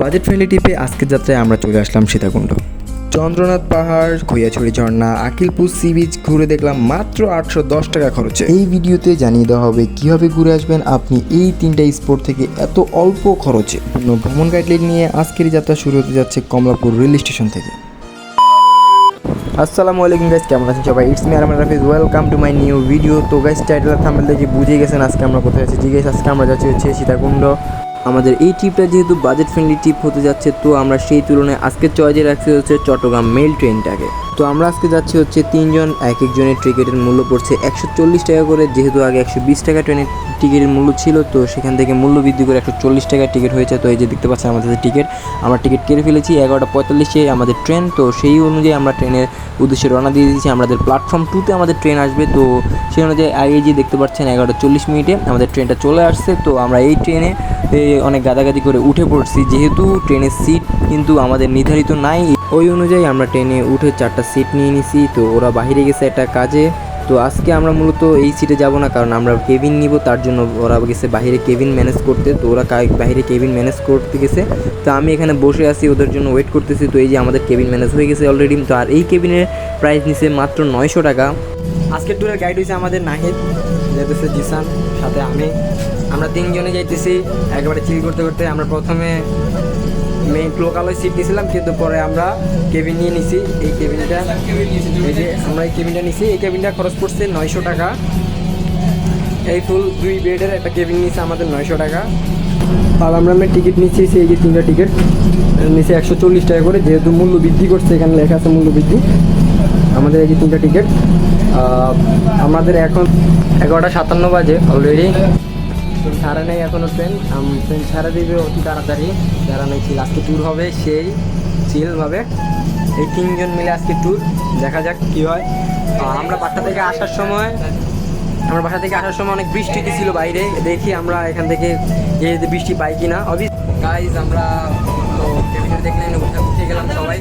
Budget friendly টিপে আজকের যাত্রায় আমরা চলে আসলাম সীতাকুণ্ড। চন্দ্রনাথ পাহাড়, খৈয়াছড়ি ঝর্ণা, আকিলপুর সি বিচ ঘুরে দেখলাম মাত্র আটশো দশ টাকা খরচে। এই ভিডিওতে জানিয়ে দেওয়া হবে, কীভাবে ঘুরে আসবেন আপনি এই তিনটা স্পোর্ট থেকে এত অল্প খরচে? ভ্রমণ গাইডলাইন নিয়ে আজকের যাত্রা শুরু হতে যাচ্ছে কমলাপুর রেল স্টেশন থেকে। আসসালামু আলাইকুম গাইস কেমন আছেন সবাই? It's me Arman Rafiz welcome to my new video তো গাইস টাইটেল থাম্বনেল যে বুঝে গেছেন আজকে আমরা কোথায় আছি। জি গাইস আজকে আমরা যাচ্ছি হচ্ছে সীতাকুণ্ড। আমাদের এই ট্রিপটা যেহেতু বাজেট ফ্রেন্ডলি ট্রিপ হতে যাচ্ছে, তো আমরা সেই তুলনায় আজকে চয়েজে রাখছি হচ্ছে চট্টগ্রাম মেল ট্রেনটাকে তো আমরা আজকে যাচ্ছি হচ্ছে তিনজন, এক একজনের টিকিটের মূল্য পড়ছে একশো চল্লিশ টাকা করে, যেহেতু আগে একশো বিশ টাকা ট্রেনের টিকিটের মূল্য ছিল, তো সেখান থেকে মূল্য বৃদ্ধি করে একশো চল্লিশ টাকার টিকিট হয়েছে। তো এই যে দেখতে পাচ্ছেন আমাদের টিকিট, আমরা টিকিট কেটে ফেলেছি, এগারোটা পঁয়তাল্লিশে আমাদের ট্রেন, তো সেই অনুযায়ী আমরা ট্রেনের উদ্দেশ্যে রওনা দিয়ে দিয়েছি। আমাদের প্ল্যাটফর্ম টুতে আমাদের ট্রেন আসবে, তো সেই অনুযায়ী আগে যে দেখতে পাচ্ছেন এগারোটা চল্লিশ মিনিটে আমাদের ট্রেনটা চলে আসছে। তো আমরা এই ট্রেনে অনেক গাদাগাদি করে উঠে পড়ছি, যেহেতু ট্রেনের সিট কিন্তু আমাদের নির্ধারিত নাই। ওই অনুযায়ী আমরা ট্রেনে উঠে চারটা সিট নিয়ে নিছি, তো ওরা বাইরে গেছে একটা কাজে। তো আজকে আমরা মূলত এই সিটে যাব না, কারণ আমরা কেবিন নিব, তার জন্য ওরা গেছে বাইরে কেবিন ম্যানেজ করতে। তো ওরা বাইরে কেবিন ম্যানেজ করতে গেছে। তো আমি এখানে বসে আছি, ওদের জন্য ওয়েট করতেছি। তো এই যে আমাদের কেবিন ম্যানেজ হয়ে গেছে অলরেডি তো আর এই কেবিনের প্রাইস নিছে মাত্র নয়শো টাকা। আজকের ট্যুরের গাইড হয়েছে আমাদের নাহিদ যেতেছে জিসান, সাথে আমি। আমরা তিনজনে যাইতেছি, একেবারে চিল করতে করতে। আমরা প্রথমে মেইন লোকালয় সিট নিয়েছিলাম, কিন্তু পরে আমরা কেবিন নিয়ে নিছি। এই কেবিনটা এই যে আমরা এই কেবিনটা নিছি, এই কেবিনটা খরচ পড়ছে নয়শো টাকা। এই ফুল দুই বেডের একটা কেবিন নিছে আমাদের নয়শো টাকা। আর আমরা আমরা টিকিট নিচ্ছি এই যে তিনটা টিকিট নিচে একশো চল্লিশ টাকা করে, যেহেতু মূল্য বৃদ্ধি করছে, এখানে লেখা আছে মূল্য বৃদ্ধি। আমাদের এই যে তিনটা টিকিট আমাদের এখন এগারোটা সাতান্ন বাজে অলরেডি ছাড়া নেই এখনও ট্রেন ট্রেন ছাড়া দিবে অতি তাড়াতাড়ি। যারা নাকি আজকে ট্যুর হবে, সেই চিলভাবে এই তিনজন মিলে আজকে ট্যুর দেখা যাক কী হয়। আমরা বাসা থেকে আসার সময় আমরা বাসা থেকে আসার সময় অনেক বৃষ্টি ছিল বাইরে। দেখি আমরা এখান থেকে যে বৃষ্টি পাই কিনা। অবি গাইজ আমরা তো দেখলেন উঠে গেলাম সবাই।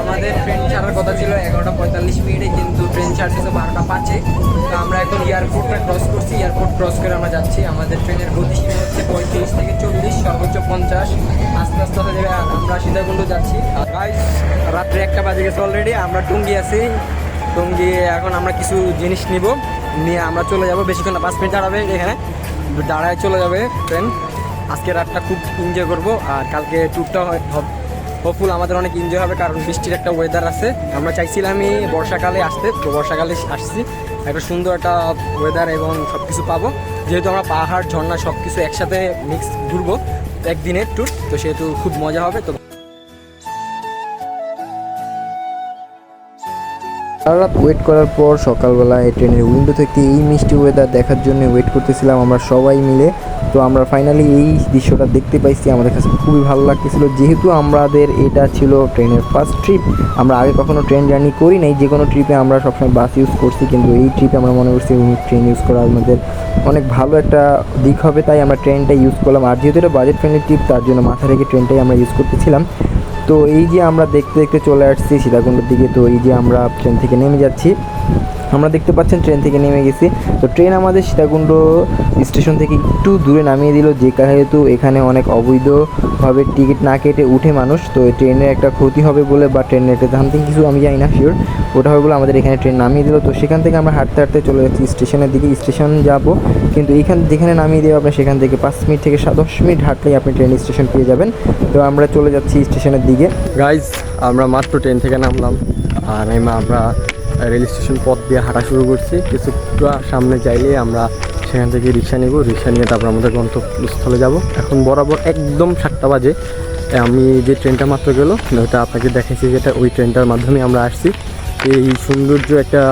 আমাদের ট্রেন ছাড়ার কথা ছিল এগারোটা পঁয়তাল্লিশ মিনিটে, কিন্তু ট্রেন ছাড়তেছে বারোটা পাঁচে। তো আমরা এখন এয়ারপোর্টটা ক্রস করছি। এয়ারপোর্ট ক্রস করে আমরা যাচ্ছি। আমাদের ট্রেনের গতিসীমা হচ্ছে পঁয়ত্রিশ থেকে চল্লিশ, সর্বোচ্চ পঞ্চাশ। আস্তে আস্তে যাবে আমরা সীতাকুণ্ড যাচ্ছি। রাত্রে একটা বাজে গেছে অলরেডি আমরা টুঙ্গি আছি। টুঙ্গি, এখন আমরা কিছু জিনিস নিব। নিয়ে আমরা চলে যাব। বেশিক্ষণ পাঁচ মিনিট দাঁড়াবে এখানে। দাঁড়ায় চলে যাবে ট্রেন আজকে রাতটা খুব এনজয় করব। আর কালকে ট্যুরটা হোপফুল আমাদের অনেক এনজয় হবে, কারণ বৃষ্টির একটা ওয়েদার আছে। আমরা চাইছিলামই বর্ষাকালে আসতে, তো বর্ষাকালে আসছি। একটা সুন্দর একটা ওয়েদার এবং সব কিছু পাবো। যেহেতু আমরা পাহাড়, ঝর্ণা সব কিছু একসাথে মিক্স ঘুরবো একদিনের ট্যুর তো সেহেতু খুব মজা হবে। তো রাত ওয়েট করার পর সকালবেলা এই ট্রেনের উইন্ডো থেকে এই মিষ্টি ওয়েদার দেখার জন্য ওয়েট করতেছিলাম আমরা সবাই মিলে। তো আমরা ফাইনালি এই দৃশ্যটা দেখতে পাইছি। আমাদের কাছে খুবই ভালো লাগতেছিল। যেহেতু আমাদের এটা ছিল ট্রেনের ফার্স্ট ট্রিপ আমরা আগে কখনো ট্রেন জার্নি করি নাই। যে কোনো ট্রিপে আমরা সবসময় বাস ইউজ করছি, কিন্তু এই ট্রিপে আমরা মনে করছি ট্রেন ইউজ করা আমাদের অনেক ভালো একটা দিক হবে। তাই আমরা ট্রেনটা ইউজ করলাম। আর যেহেতু এটা বাজেট ফ্রেন্ডলি ট্রিপ তার জন্য মাথা রেখে ট্রেনটাই আমরা ইউজ করতেছিলাম। তো এই যে আমরা দেখতে দেখতে চলে আসছি সীতাকুণ্ডের দিকে। তো এই যে আমরা ট্রেন থেকে নেমে যাচ্ছি। আমরা দেখতে পাচ্ছেন ট্রেন থেকে নেমে গেছি। তো ট্রেন আমাদের সীতাকুণ্ড স্টেশন থেকে একটু দূরে নামিয়ে দিল, যে যেহেতু এখানে অনেক অবৈধভাবে টিকিট না কেটে উঠে মানুষ, তো ট্রেনের একটা ক্ষতি হবে বলে বা ট্রেনের একটা সামথিং কিছু আমি জানি না শিওর ওটা হবে বলে আমাদের এখানে ট্রেন নামিয়ে দিল। তো সেখান থেকে আমরা হাঁটতে হাঁটতে চলে যাচ্ছি স্টেশনের দিকে, স্টেশন যাব। কিন্তু এইখান যেখানে নামিয়ে দেবে আপনি সেখান থেকে পাঁচ মিনিট থেকে দশ মিনিট হাঁটলেই আপনি ট্রেন স্টেশন পেয়ে যাবেন। তো আমরা চলে যাচ্ছি স্টেশনের দিকে। গাইজ আমরা মাত্র ট্রেন থেকে নামলাম। আর আমরা রেল স্টেশন পথ দিয়ে হাঁটা শুরু করছি। কিছুটা সামনে চাইলে আমরা সেখান থেকে রিক্সা নিব। রিক্সা নিয়ে তারপর আমাদের গন্তব্যস্থলে যাব। এখন বরাবর একদম সাতটা বাজে। আমি যে ট্রেনটা মাত্র গেল, ওটা আপনাকে দেখাচ্ছি যেটা ওই ট্রেনটার মাধ্যমে আমরা আসছি। এই সৌন্দর্য একটা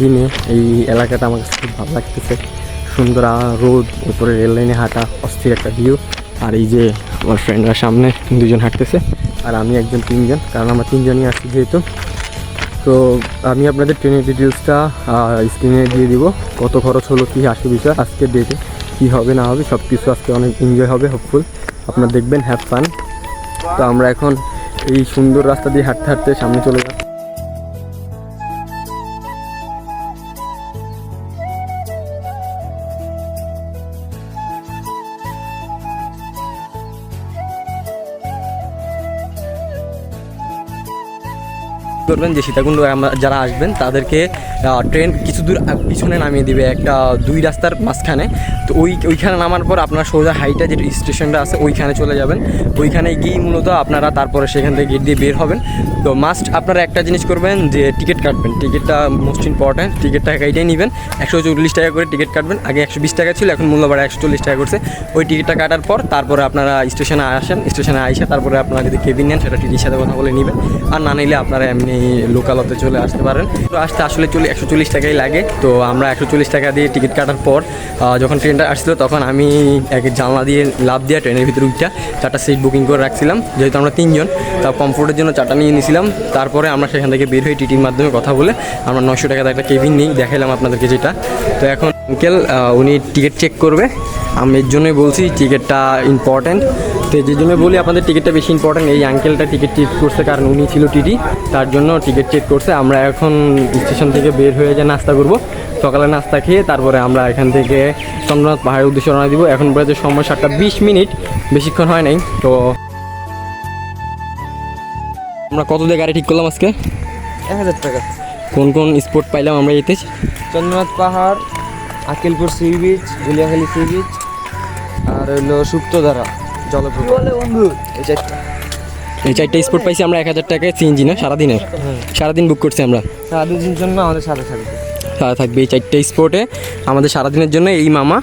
দিনে এই এলাকাটা আমার কাছে খুব ভালো লাগতেছে। সুন্দর রোদ, উপরে রেল লাইনে হাঁটা, অস্থির একটা ভিউ আর এই যে আমার ফ্রেন্ডরা সামনে দুজন হাঁটতেছে। আর আমি একজন তিনজন, কারণ আমরা তিনজনই আসছি যেহেতু। তো আমি আপনাদের ট্রেনের ডিটেলসটা স্ক্রিনে দিয়ে দিব। কত খরচ হলো, কী আসে বিষয় আজকের ডেটে কী হবে, না হবে সব কিছু আজকে অনেক এনজয় হবে হোপফুল আপনারা দেখবেন হ্যাপ ফান তো আমরা এখন এই সুন্দর রাস্তা দিয়ে হাঁটতে হাঁটতে সামনে চলে যাব করবেন যে সীতাকুণ্ড যারা আসবেন, তাদেরকে ট্রেন কিছু দূর পিছনে নামিয়ে দিবে একটা দুই রাস্তার মাঝখানে। তো ওই, ওইখানে নামার পর আপনারা সোজা হাইটা যে স্টেশনটা আছে, ওইখানে চলে যাবেন। ওইখানে গিয়ে মূলত আপনারা তারপরে সেখান থেকে গেট দিয়ে বের হবেন। তো মাস্ট আপনারা একটা জিনিস করবেন যে টিকিট কাটবেন। টিকিটটা মোস্ট ইম্পর্ট্যান্ট টিকিটটা এইটাই নেবেন। একশো চল্লিশ টাকা করে টিকিট কাটবেন। আগে একশো বিশ টাকা ছিল, এখন মূল্য বাড়ে একশো চল্লিশ টাকা করছে। ওই টিকিটটা কাটার পর তারপরে আপনারা স্টেশনে আসেন। স্টেশনে আসে তারপরে আপনারা যদি কেবিন নেন, সেটা টিটির সাথে কথা বলে নেবেন। আর না নিলে আপনারা এমনি লোকালতে চলে আসতে পারেন। তো আসতে আসলে চলে একশো চল্লিশ টাকাই লাগে। তো আমরা একশো চল্লিশ টাকা দিয়ে টিকিট কাটার পর যখন ট্রেনটা আসছিল, তখন আমি এক জানলা দিয়ে লাভ দিয়ে ট্রেনের ভিতরে উঠটা চারটা সিট বুকিং করে রাখছিলাম, যেহেতু আমরা তিনজন। তা কমফোর্টের জন্য চারটা নিয়ে নিয়েছিলাম তারপরে আমরা সেখান থেকে বের হয়ে টিটির মাধ্যমে কথা বলে আমরা নশো টাকাতে একটা কেবিন নিই, দেখাইলাম আপনাদেরকে যেটা। তো এখন আঙ্কেল উনি টিকিট চেক করবে। আমি এর জন্যই বলছি টিকিটটা ইম্পর্ট্যান্ট তো যে জন্য বলি আপনাদের টিকিটটা বেশি ইম্পর্ট্যান্ট এই আঙ্কেলটা টিকিট চেক করছে কারণ উনি ছিল টিটি তার জন্য টিকিট চেক করছে। আমরা এখন স্টেশন থেকে বের হয়ে যে নাস্তা করব সকালে নাস্তা খেয়ে তারপরে আমরা এখান থেকে চন্দ্রনাথ পাহাড়ের উদ্দেশ্যে রওনা দিব। এখন প্রায় সময় সাতটা বিশ মিনিট বেশিক্ষণ হয় নাই। তো আমরা কত দিয়ে গাড়ি ঠিক করলাম আজকে? এক হাজার টাকা। কোন কোন স্পট পাইলাম আমরা এতে চন্দ্রনাথ পাহাড় Akilpur sea beach Guliakhali sea beach আর হইল সুপ্তধারা। জলপ্রপাত। বন্ধু। এই চারটা এই চারটে স্পট পাইছি আমরা এক হাজার টাকায় সিএনজি না? সারাদিনের? সারাদিন বুক করছি আমরা। সারাদিনের জন্য আমাদের সাথে থাকবে। সাথে থাকবে এই চারটে স্পটে আমাদের সারাদিনের জন্য এই মামা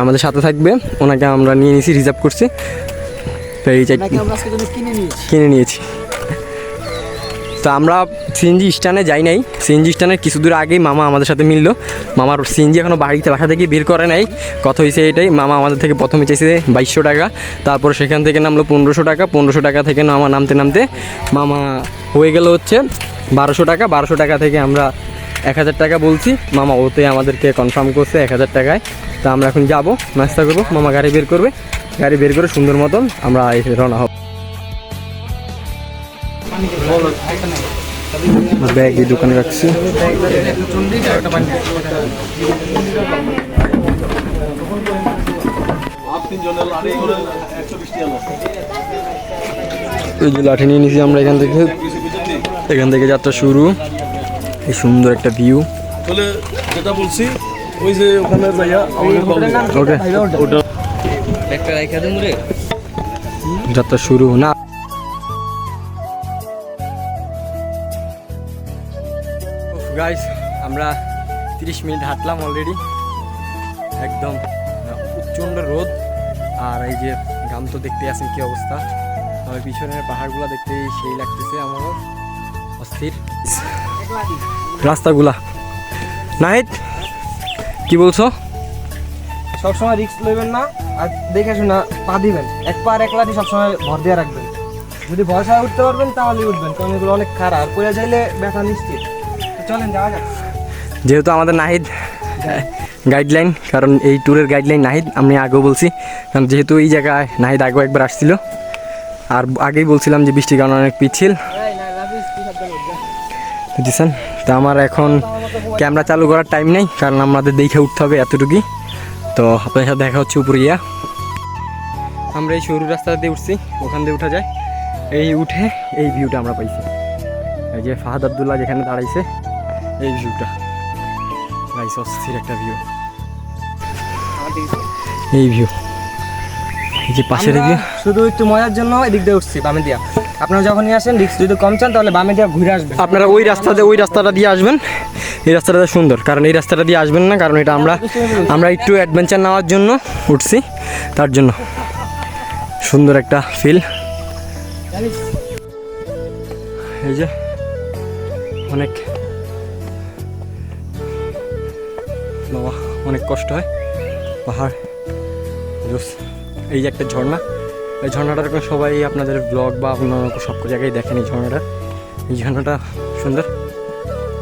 আমাদের সাথে থাকবে। ওনাকে আমরা নিয়ে নিয়েছি রিজার্ভ করছি। তো এই চারটে আমরা কিনে নিয়েছি। কিনে নিয়েছি। তো আমরা সিএনজি স্ট্যান্ডে যাই নাই। সিএনজি স্ট্যান্ডের কিছু দূর আগেই মামা আমাদের সাথে মিললো। মামার সিএনজি এখনও বাড়িতে, বাসা থেকে বের করে নাই। কথা হয়েছে এটাই, মামা আমাদের থেকে প্রথমে চাইছে বাইশশো টাকা। তারপর সেখান থেকে নামলো পনেরোশো টাকা। পনেরোশো টাকা থেকে নামা নামতে নামতে মামা হয়ে গেল হচ্ছে বারোশো টাকা। বারোশো টাকা থেকে আমরা এক হাজার টাকা বলছি। মামা ওতে আমাদেরকে কনফার্ম করছে এক হাজার টাকায়। তা আমরা এখন যাব, নাস্তা করব। মামা গাড়ি বের করবে। গাড়ি বের করে সুন্দর মতন আমরা এসে রওনা হব। ব্যাগ এই দোকানে রাখছি। এই যে লাঠি নিয়ে নিয়েছি আমরা এখান থেকে। এখান থেকে যাত্রা শুরু। এই সুন্দর একটা ভিউ তাহলে যেটা বলছি ওই যে ওখানে যাইয়া ওকে ওটা একটা রাইখা দেন রে। যাত্রা শুরু। না গাইস আমরা তিরিশ মিনিট হাঁটলাম অলরেডি একদম প্রচণ্ড রোদ। আর এই যে গাম তো দেখতে আছেন কি অবস্থা। আর পিছনের পাহাড়গুলো দেখতে সেই লাগতেছে আমার অস্থির। রাস্তাগুলা। নাহিদ, কি বলছো? সবসময় রিস্ক লইবেন না। আর দেখে শোনা পা দিবেন। এক পা আর এক লাঠি সবসময় ভর দিয়ে রাখবেন। যদি ভয় ভরসা উঠতে পারবেন তাহলে উঠবেন। কারণ এগুলো অনেক খারাপ। পড়ে যাইলে ব্যথা নিশ্চিত। যেহেতু আমাদের নাহিদ গাইডলাইন কারণ এই ট্যুরের গাইডলাইন নাহিদ, আমি আগেও বলছি, কারণ যেহেতু এই জায়গায় নাহিদ আগেও একবার আসছিল, আর আগেই বলছিলাম যে বৃষ্টির কারণে অনেক পিছিল বুঝছেন? তো আমার এখন ক্যামেরা চালু করার টাইম নেই, কারণ আমাদের দেখে উঠতে হবে এতটুকুই। তো আপনার সাথে দেখা হচ্ছে উপরে গিয়া। আমরা এই সরু রাস্তা দিয়ে উঠছি, ওখান দিয়ে উঠা যায়। এই উঠে এই ভিউটা আমরা পাইছি। এই যে ফাহাদ আবদুল্লাহ যেখানে দাঁড়াইছে এই ভিউটা। গাইস অস্থির একটা ভিউ এই ভিউ এই যে পাশের ভিউ শুধু একটু মজার জন্য এদিক দিয়ে উঠছি বামে দিয়া। আপনারা যখনই আসেন রিক্স যদি কম চান তাহলে বামে দিয়া ঘুরে আসবেন। আপনারা ওই রাস্তাতে ওই রাস্তাটা দিয়ে আসবেন। এই রাস্তাটা সুন্দর। কারণ এই রাস্তাটা দিয়ে আসবেন না কারণ এটা আমরা আমরা একটু অ্যাডভেঞ্চার নেওয়ার জন্য উঠছি। তার জন্য। সুন্দর একটা ফিল এই যে অনেক বাবা অনেক কষ্ট হয়। পাহাড়। এই যে একটা ঝর্ণা। এই ঝর্ণাটার কোনো সবাই আপনাদের ব্লগ বা অন্যান্য সব জায়গায় দেখেন এই ঝর্ণাটা। এই ঝর্ণাটা সুন্দর।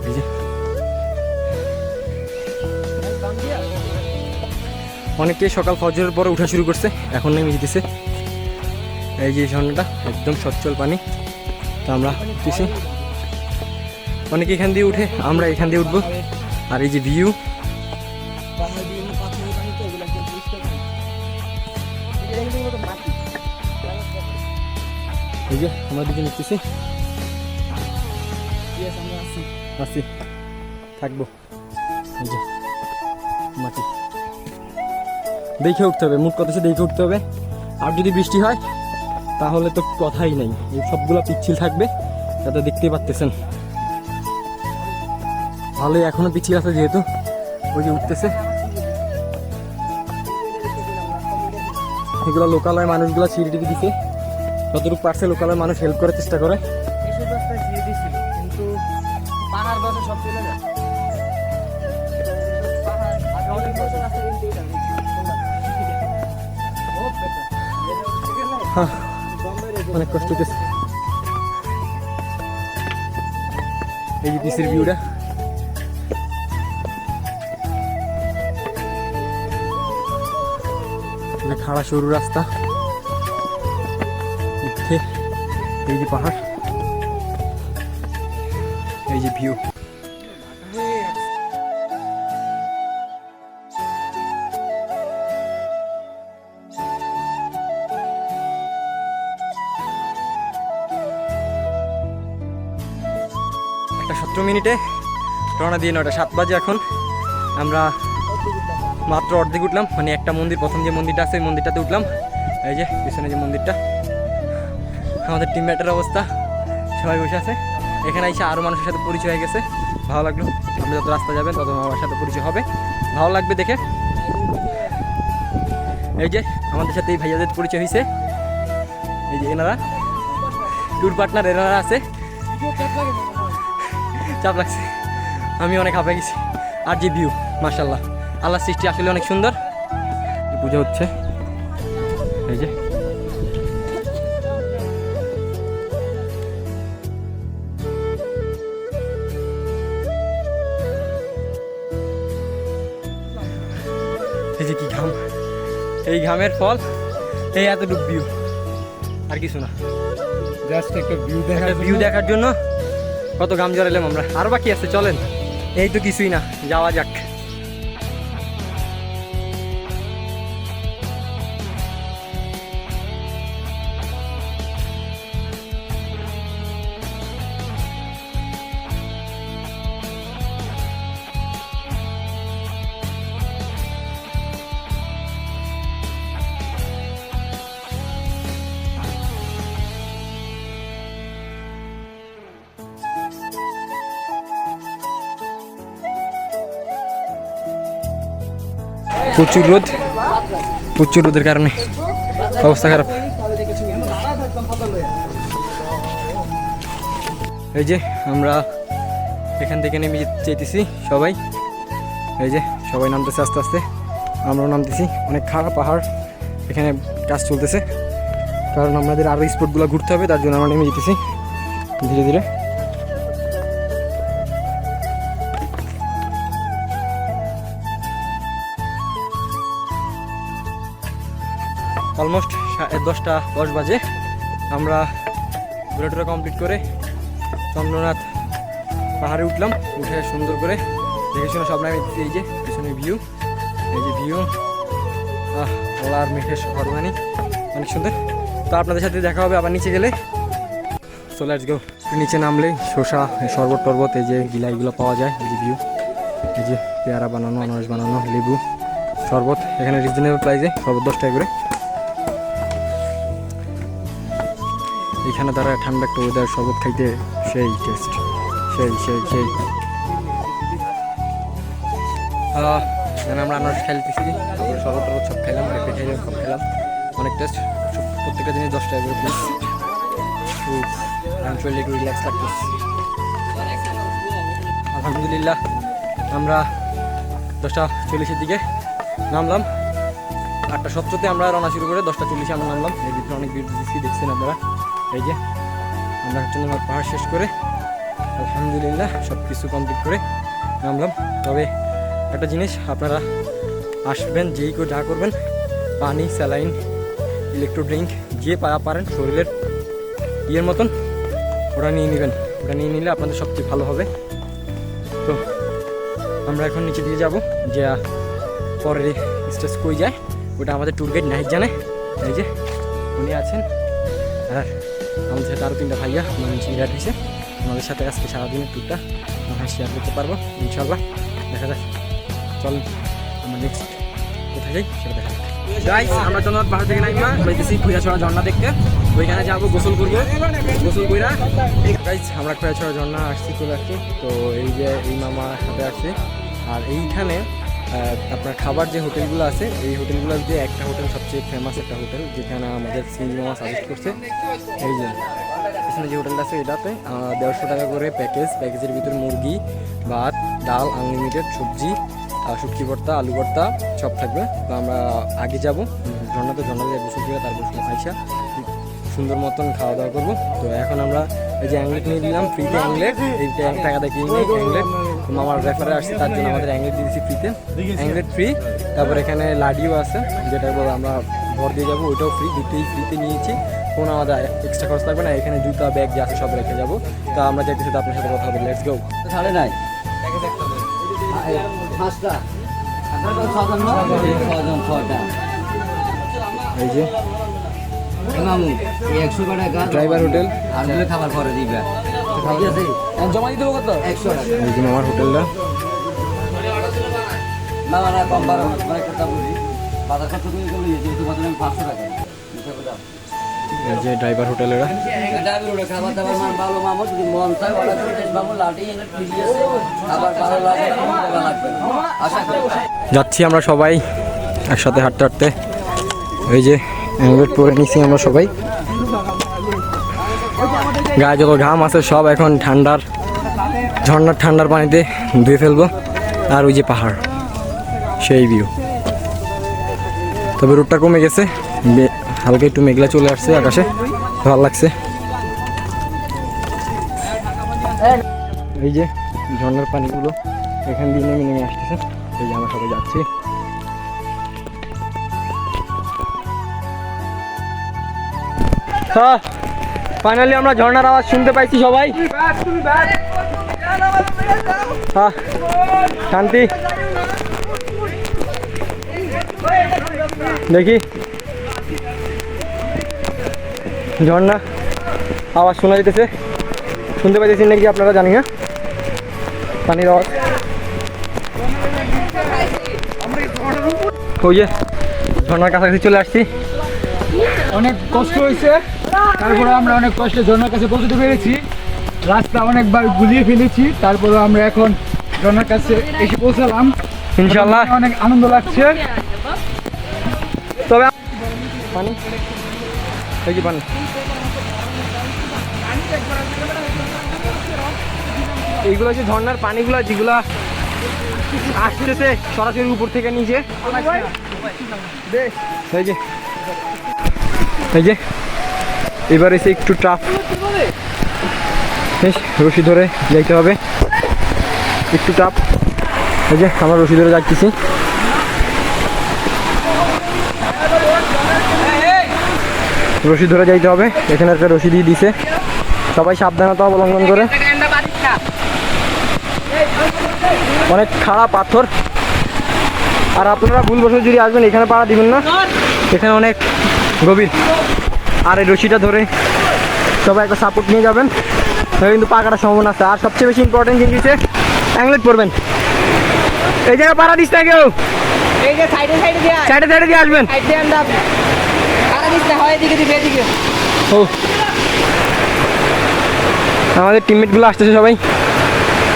এই যে। অনেকেই সকাল ফজরের পরে উঠা শুরু করছে, এখন নেমে যেতেছে। এই যে ঝর্ণাটা, একদম সচ্ছল পানি। তো আমরা উঠতেছি। অনেকে এখান দিয়ে উঠে, আমরা এখান দিয়ে উঠবো। আর এই যে ভিউ যে আমরা দুজন উঠতেছি। আছি। থাকব। যে মাটি। দেখে উঠতে হবে মুখ কথা দেখে উঠতে হবে। আর যদি বৃষ্টি হয় তাহলে তো কথাই নেই। এই সবগুলো পিচ্ছিল থাকবে যাতে দেখতেই পাচ্তেছেন ভালোই এখনও পিচ্ছিল আছে যেহেতু। ওই যে উঠতেছে। এগুলো লোকালয় মানুষগুলো ছিঁড়ে টিড়ে দিছে। যতটুকু পারছে লোকালয় মানুষ হেল্প করার চেষ্টা করে। কিন্তু পাহাড় সব চলে যায়। হ্যাঁ, অনেক কষ্ট হইতেছে। এই যে পিসের ভিউটা খাড়া সরু রাস্তা। এই যে পাহাড়। এই যে ভিউ একটা সতেরো মিনিটে রওনা দিয়ে নটা সাত বাজে এখন। আমরা মাত্র অর্ধেক উঠলাম। মানে একটা মন্দির, প্রথম যে মন্দিরটা আছে, ওই মন্দিরটাতে উঠলাম। এই যে, পিছনে যে মন্দিরটা। আমাদের টিম টিমমেটের অবস্থা। সবাই বসে আছে। এখানে এসে আরও মানুষের সাথে পরিচয় হয়ে গেছে। ভালো লাগল। আপনি যত রাস্তা যাবেন, তত আমার সাথে পরিচয় হবে। ভালো লাগবে দেখে। এই যে, আমাদের সাথে এই ভাইয়াদের পরিচয় হয়েছে। এই যে এনারা। ট্যুর পার্টনার এনারা আছে। চাপ লাগছে। আমি অনেক হাঁপে গেছি। আর যে ভিউ মার্শাল্লাহ আল্লাহ সৃষ্টি আসলে অনেক সুন্দর। পুজো হচ্ছে। এই যে। ঘামের ফল এই এতটুকু ভিউ আর কিছু না। জাস্ট একটা ভিউ দেখার ভিউ দেখার জন্য কত ঘাম জড়াইলাম আমরা। আর বাকি আছে চলেন। এই তো কিছুই না যাওয়া যাক। প্রচুর রোদ, প্রচুর রোদের কারণে অবস্থা খারাপ। এই যে আমরা এখান থেকে নেমে যেতেছি সবাই। এই যে সবাই নামতেছে আস্তে আস্তে, আমরাও নামতেছি। অনেক খারাপ পাহাড় এখানে কাজ চলতেছে। কারণ আমাদের আরও স্পটগুলো ঘুরতে হবে, তার জন্য আমরা নেমে যেতেছি ধীরে ধীরে। অলমোস্ট দশটা দশ বাজে। আমরা ঘোরাটোরা কমপ্লিট করে চন্দ্রনাথ পাহাড়ে উঠলাম। উঠে সুন্দর করে দেখে শুনে সব নামে এই যে পিছনে ভিউ এই যে ভিউ আহ ওলার মেঘের সরমানি অনেক সুন্দর। তো আপনাদের সাথে দেখা হবে আবার নিচে গেলে। সো লেটস গো নিচে নামলে শসা, শরবত, টরবত, এই যে গিলাইগুলো পাওয়া যায়, এই যে ভিউ এই যে পেয়ারা বানানো, আনারস বানানো, লেবু, শরবত। এখানে রিজনেবল প্রাইসে শরবত দশ টাকা করে। এখানে তারা ঠান্ডা একটা ওয়েদার শরবত খাইতে সেই টেস্ট সেই সেই সেই। আমরা আনারস খেলতেছি। তারপরে শরবত টরবত সব খাইলাম পেঁপে খাইলাম সব খেলাম, অনেক টেস্ট প্রত্যেকটা জিনিস দশ টাকা করে একটু রিল্যাক্স আলহামদুলিল্লাহ, আমরা দশটা চল্লিশের দিকে নামলাম। আটটা সত্তরতে আমরা রওনা শুরু করে দশটা চল্লিশে আমরা নামলাম। এর ভিতরে অনেক ভিড় দিচ্ছি দেখছেন আপনারা? এই যে, আমরা চন্দ্রনাথ পাহাড় শেষ করে আলহামদুলিল্লাহ সব কিছু কমপ্লিট করে নামলাম। তবে একটা জিনিস, আপনারা আসবেন, যেই কেউ যা করবেন, পানি, স্যালাইন ইলেকট্রো ড্রিঙ্ক যে পা পারেন, শরীরের ইয়ের মতন ওটা নিয়ে নেবেন। ওটা নিয়ে নিলে আপনাদের সবচেয়ে ভালো হবে। তো, আমরা এখন নিচে দিয়ে যাব, যে পরের স্টেজ কই যায়, ওটা আমাদের ট্যুর গাইড নাহিদ জানে। এই যে, উনি আছেন। আর আমাদের সাথে আরও তিনটা ভাইয়া মানে সিঙ্গার হয়েছে। আমাদের সাথে আজকে সারাদিনের ট্যুরটা আমরা শেয়ার করতে পারব ইনশাল্লাহ দেখা যাক। চল আমরা নেক্সট কোথায় যাই সেটা দেখা যাক। গাইস আমরা চন্দ্রনাথ পাহাড় থেকে নাইমা বাইতেছি খুঁড়াছড়া ঝর্ণা দেখতে। ওইখানে যাব গোসল করব। গোসল কইরা। গাইস আমরা খুঁড়াছড়া ঝর্ণা আসছি চলে আসছি। তো এই যে এই মামার সাথে আসছে। আর এইখানে আপনার খাবার যে হোটেলগুলো আছে, এই হোটেলগুলোর যে একটা হোটেল সবচেয়ে ফেমাস একটা হোটেল, যেখানে আমাদের সিনেমা সাজেস্ট করছে, এই যে, এখানে যে হোটেলটা আছে, এটাতে দেড়শো টাকা করে প্যাকেজ প্যাকেজের ভিতর মুরগি, ভাত, ডাল আনলিমিটেড সবজি শুটকি ভর্তা, আলু ভর্তা, সব থাকবে। তো আমরা আগে যাব, ঝর্ণাতে ঝর্ণা দিয়ে গোসল করে তারপর আইসা সুন্দর মতন খাওয়া দাওয়া করব। তো এখন আমরা এই যে অ্যাংলেট নিয়ে দিলাম ফ্রিতে অ্যাংলেট এই যে এক টাকা দিয়ে কিনে অ্যাংলেট আমার রেফারে আসছে তার জন্য আমাদের অ্যাংলেট দিয়েছি ফ্রিতে অ্যাংলেট ফ্রি তারপর এখানে লাডিও আছে যেটা বলে আমরা ভর দিয়ে যাব ওইটাও ফ্রি দুটোই ফ্রিতে নিয়েছি। কোনো আমাদের এক্সট্রা খরচ থাকবে না এখানে জুতা ব্যাগ যা আছে সব রেখে যাব। তো আমরা যাইতেছি তো আপনার সাথে কথা হবে লেটস গো সাড়ে নাই। এই যে। ড্রাইভার হোটেল আর খাবার পরে দিবে। জমা দিতে কত? একশো টাকা। এই যে মামার হোটেলটা। না না না কম বারো মানে কথা বলি। বাজার খরচ করে গেলে যেহেতু বাজারে আমি পাঁচশো টাকা। হিসাবে দাও। এই যে ড্রাইভার হোটেলেরা। এটা খাবার দাবার মান ভালো মামু যদি মন চায় অর্ডার করে দেশ মামু এনে ফিরি আছে। খাবার ভালো লাগে কোনো টাকা লাগবে। না। আশা করি। যাচ্ছি আমরা সবাই একসাথে হাঁটতে হাঁটতে। ওই যে হেলমেট পরে নিছি আমরা সবাই। গায়ে যত ঘাম আছে সব এখন ঠান্ডার, ঝর্ণার ঠান্ডার পানিতে ধুয়ে ফেলব। আর ওই যে পাহাড়, সেই ভিউ তবে রোডটা কমে গেছে হালকা একটু মেঘলা চলে আসছে আকাশে, ভালো লাগছে। এই যে ঝর্ণার পানিগুলো এখান দিয়ে নেমে নেমে আসতেছে, এই যে আমরা সবাই যাচ্ছি। ফাইনালি আমরা ঝর্ণার আওয়াজ শুনতে পাইছি সবাই। শান্তি। দেখি। ঝর্ণা আওয়াজ শোনা যেতেছে শুনতে পাইতেছি নাকি আপনারা, জানি না। পানির আওয়াজ। ওই যে, ঝর্ণার কাছাকাছি চলে আসছি। অনেক কষ্ট হয়েছে। তারপরে আমরা অনেক কষ্টে ঝর্ণার কাছে পৌঁছতে পেরেছি। রাস্তা অনেকবার গুলিয়ে ফেলেছি। তারপরে আমরা এখন ঝর্ণার কাছে এসে পৌঁছালাম। ইনশাল্লাহ অনেক আনন্দ লাগছে। তবে পানি? এই যে পানি। এইগুলো যে ঝর্ণার পানিগুলো যেগুলো আসতেছে সরাসরি উপর থেকে নিচে। এই যে। এই যে। এবার এসে একটু ট্রাফ বেশ, রশি ধরে যাইতে হবে। একটু টাপ এই যে, আমরা রশি ধরে যাচ্ছি রশি ধরে যাইতে হবে। এখানে একটা রশি দিয়ে দিছে। সবাই সাবধানতা অবলম্বন করে। অনেক খাড়া পাথর। আর আপনারা ভুল বছর যদি আসবেন, এখানে পাড়া দিবেন না। এখানে অনেক গভীর। আর এই রশিটা ধরে সবাই একটা সাপোর্ট নিয়ে যাবেন। কিন্তু পাকাটা সম্ভাবনা আছে। আর সবচেয়ে বেশি ইম্পর্টেন্ট জিনিস হচ্ছে অ্যাংলেট পড়বেন এই জায়গায় পাড়া দিস না কেউ। এই যে সাইডে সাইডে দিয়ে আসবেন। হয় ও। আমাদের টিমমেটগুলো আসতেছে সবাই।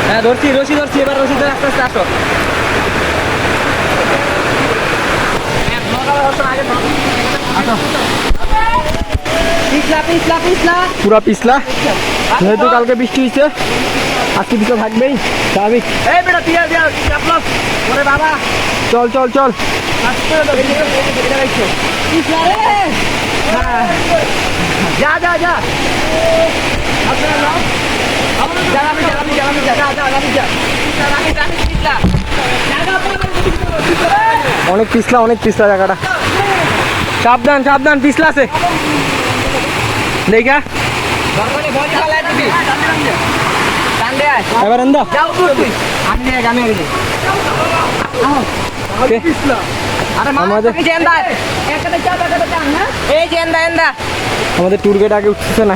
হ্যাঁ ধরছি রশি ধরছি এবার রশি ধরে আস্তে আস্তে আসো। পিছলা পিছলা পুরা পিছলা। যেহেতু কালকে বৃষ্টি হয়েছে আজকে পিছলা থাকবেই স্বাভাবিক। চল চল চল। যা যা যা। অনেক পিছলা অনেক পিছলা জায়গাটা। সাবধান সাবধান পিছলা আছে। দেখা এবার মা আমাদের- ট্যুর গাইড আগে উঠতেছে না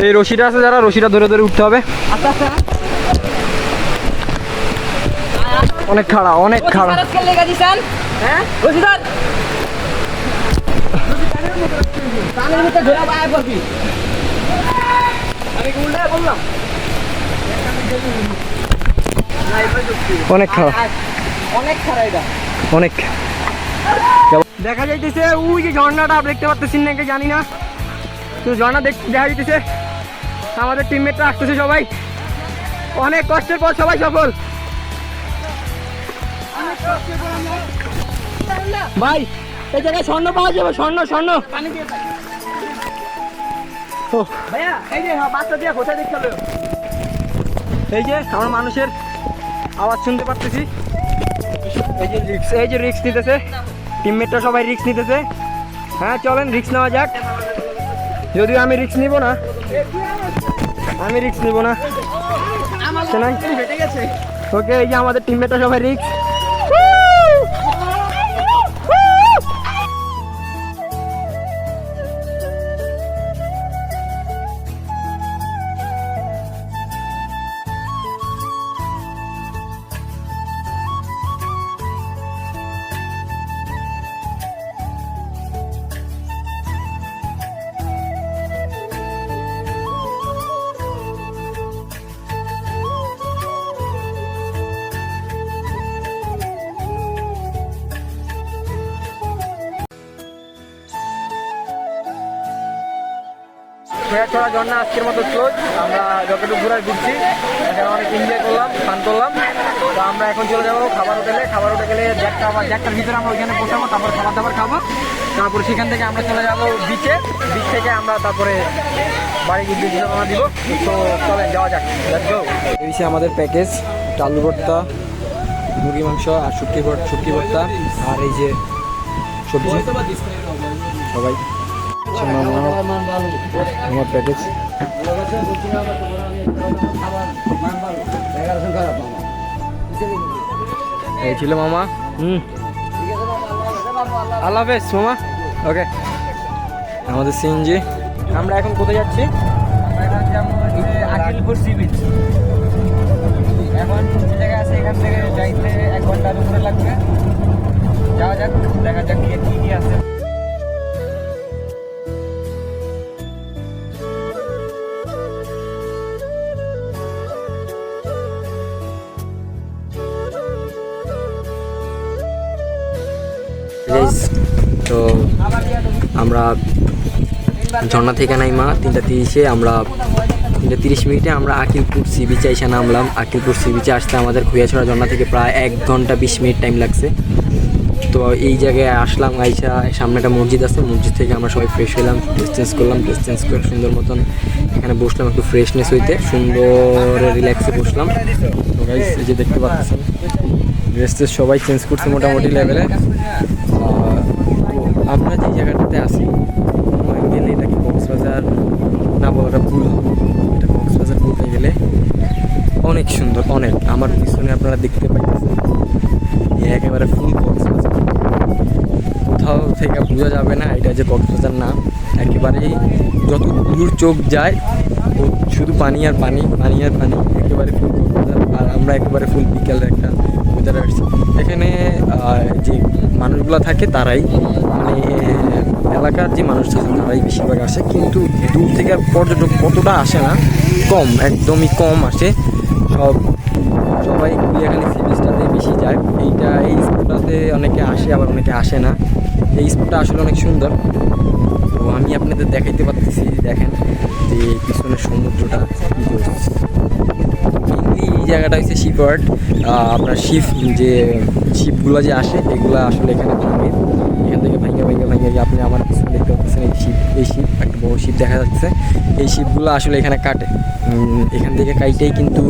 এই রশিটা আছে যারা রশিটা ধরে ধরে উঠতে হবে। আস্তে আস্তে অনেক খাড়া অনেক খাড়া। খারাপ খেলে লেগে দিছেন? হ্যাঁ? রশিদার কানের ভিতরে ধরে। আয় করবি আমি উল্টা বললাম অনেক খাড়া। অনেক খারাপ এটা। অনেক। দেখা যাইতেছে ওই যে ঝর্ণাটা দেখতে পাচ্ছেন নাকি জানি না। তো ঝর্ণা দেখ দেখা যাইতেছে। আমাদের টিমমেটরা আসতেছে সবাই। অনেক কষ্টের পর সবাই সফল। ভাই এই জায়গায় স্বর্ণ পাওয়া যাবে স্বর্ণ স্বর্ণ। ও, এই যে বাচ্চা দিয়া কোথায় দেখতে হবে? এই যে আমরা মানুষের আওয়াজ শুনতে পারতেছি। এই যে রিক্স এই যে রিক্স নিতেছে। টিমমেটরা সবাই রিক্স নিতেছে। হ্যাঁ চলেন রিক্স নেওয়া যাক। যদিও আমি রিক্স নিব না। আমি রিক্স নিব না। ওকে এই যে আমাদের টিমমেটরা সবাই রিক্স Woo! আজকের মতো ক্লোজ আমরা যতটুকু ঘুরায় ঘুরছি, এখানে অনেক এনজয় করলাম ফান করলাম। তো আমরা এখন চলে যাব খাবার হোটেলে। খাবার হোটেলে জ্যাকটা আবার জ্যাকটার ভিতরে আমরা ওইখানে পৌঁছাবো, তারপর খাবার দাবার খাব। তারপর সেখান থেকে আমরা চলে যাব বিচে বিচ থেকে আমরা তারপরে বাড়ি গিয়ে রওনা দিব। তো চলেন, যাওয়া যাক। এই আমাদের প্যাকেজ আলু ভর্তা, মুরগি মাংস আর শুটকি ভর্তা শুটকি ভর্তা আর এই যে সবজি। সবাই আমার প্যাকেজ এই ছিল মামা। হুম। আল্লাহ হাফেজ মামা। ওকে আমাদের সিএনজি আমরা এখন কোথায় যাচ্ছি? আকিলপুর সি বিচ এখন যে জায়গায় আছে এখান থেকে যাইতে এক ঘণ্টার উপরে লাগবে। যাওয়া যাক দেখা যাক কি কি কি আছে। তো আমরা ঝর্ণা থেকে নাইমা তিনটা তিরিশে, আমরা তিনটা তিরিশ মিনিটে আমরা আকিলপুর সি বিচে এসে নামলাম। আকিলপুর সি বিচে আসতে আমাদের খুঁয়াছড়া ঝর্ণা থেকে প্রায় এক ঘণ্টা বিশ মিনিট টাইম লাগছে। তো এই জায়গায় আসলাম, আইসা সামনে একটা মসজিদ আছে, মসজিদ থেকে আমরা সবাই ফ্রেশ হলাম ড্রেস চেঞ্জ করলাম ড্রেস চেঞ্জ করে সুন্দর মতন এখানে বসলাম একটু ফ্রেশনেস হইতে, সুন্দর রিল্যাক্সে বসলাম। এই যে দেখতে পাচ্ছেন ড্রেস সবাই চেঞ্জ করছে মোটামুটি লেভেলে আমরা যে জায়গাটাতে আসি কোনো গেলে এটা কি কক্সবাজার না বলাটা ভুল। এটা কক্সবাজার বলতে গেলে অনেক সুন্দর, অনেক। আমার পিছনে আপনারা দেখতে পাইতেছেন একেবারে ফুল কক্সবাজার। কোথাও থেকে বোঝা যাবে না এটা যে কক্সবাজার না। একেবারেই যত দূর চোখ যায় শুধু পানি আর পানি পানি আর পানি। একেবারে ফুল আর আমরা একেবারে ফুল বিকেলের একটা ওয়েদারে আসছি। এখানে যে মানুষগুলো থাকে, তারাই মানে এলাকার যে মানুষ থাকে, তারাই বেশিরভাগ আসে। কিন্তু দূর থেকে আর পর্যটক কতটা আসে না। কম, একদমই কম আসে। সব, সবাই কুলিয়াখালী সি বেশি যায়। এইটা, এই স্পটটাতে অনেকে আসে, আবার অনেকে আসে না। এই স্পটটা আসলে অনেক সুন্দর। তো আমি আপনাদের দেখাইতে পারতেছি, দেখেন যে পিছনের সমুদ্রটা কি করছে। জায়গাটা হচ্ছে শিপওয়ার্ড আপনার শিপ যে শিপগুলো যে আসে, এগুলো আসলে এখানে ভাঙে এখান থেকে ভাঙে ভাঙে যে আপনি আমার পিছনে দেখতে পাচ্ছেন, এই শিপ এই শিপ একটা বড় শিপ দেখা যাচ্ছে। এই শিপগুলো আসলে এখানে কাটে। এখান থেকে কাইটেই কিন্তু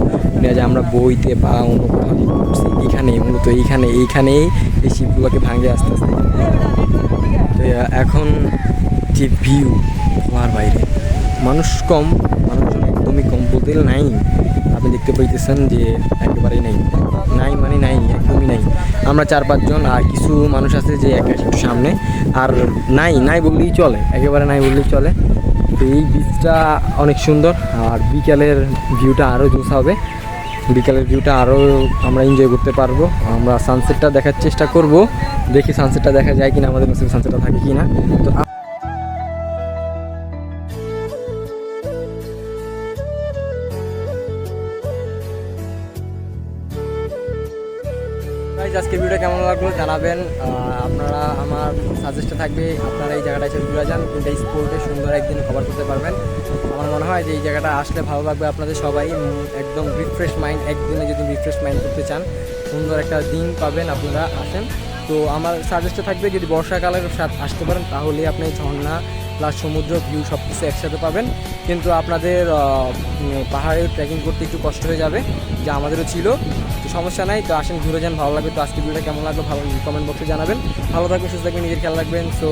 যে আমরা বইতে বা অন্য কোথাও যে করছি এখানে মূলত এইখানে, এইখানেই এই শিপগুলোকে ভাঙে আস্তে আস্তে। তো, এখন যে ভিউ বলার বাইরে। মানুষ কম, মানুষজন একদমই কম। বলতে নাই। আপনি দেখতে পাইতেছেন যে একেবারেই নাই। নাই মানে নাই, একদমই নাই। আমরা চার পাঁচজন আর কিছু মানুষ আছে যে এক একটু সামনে। আর নাই নাই বললেই চলে, একেবারে নাই বললেই চলে। তো এই বীজটা অনেক সুন্দর, আর বিকালের ভিউটা আরও জোস হবে। বিকালের ভিউটা আরও আমরা এনজয় করতে পারব। আমরা সানসেটটা দেখার চেষ্টা করব। দেখি সানসেটটা দেখা যায় কিনা, আমাদের নসিবে সানসেটটা থাকে কিনা। তো আজকে ভিডিওটা কেমন লাগল জানাবেন। আপনারা আমার সাজেস্টে থাকবে আপনারা এই জায়গাটা এসে ঘুরে যান তিনটা স্পোর্টে সুন্দর একদিন কভার করতে পারবেন। আমার মনে হয় যে এই জায়গাটা আসলে ভালো লাগবে আপনাদের সবাই একদম রিফ্রেশ মাইন্ড একদিনে যদি রিফ্রেশ মাইন্ড করতে চান, সুন্দর একটা দিন পাবেন আপনারা আসেন। তো আমার সাজেস্টে থাকবে যদি বর্ষাকালের সাথে আসতে পারেন তাহলে আপনি ঝর্ণা প্লাস সমুদ্র ভিউ সব কিছু একসাথে পাবেন। কিন্তু আপনাদের পাহাড়ে ট্রেকিং করতে একটু কষ্ট হয়ে যাবে, যা আমাদেরও ছিল। তো সমস্যা নাই, তো আসেন, ঘুরে যান, ভালো লাগবে। তো আজকে ভিডিওটা কেমন লাগল, ভালো কমেন্ট বক্সে জানাবেন। ভালো থাকবেন, সুস্থ থাকবেন, নিজের খেয়াল রাখবেন। সো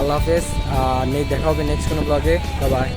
আল্লাহ হাফেজ, আর দেখা হবে নেক্সট কোনো ব্লগে বাই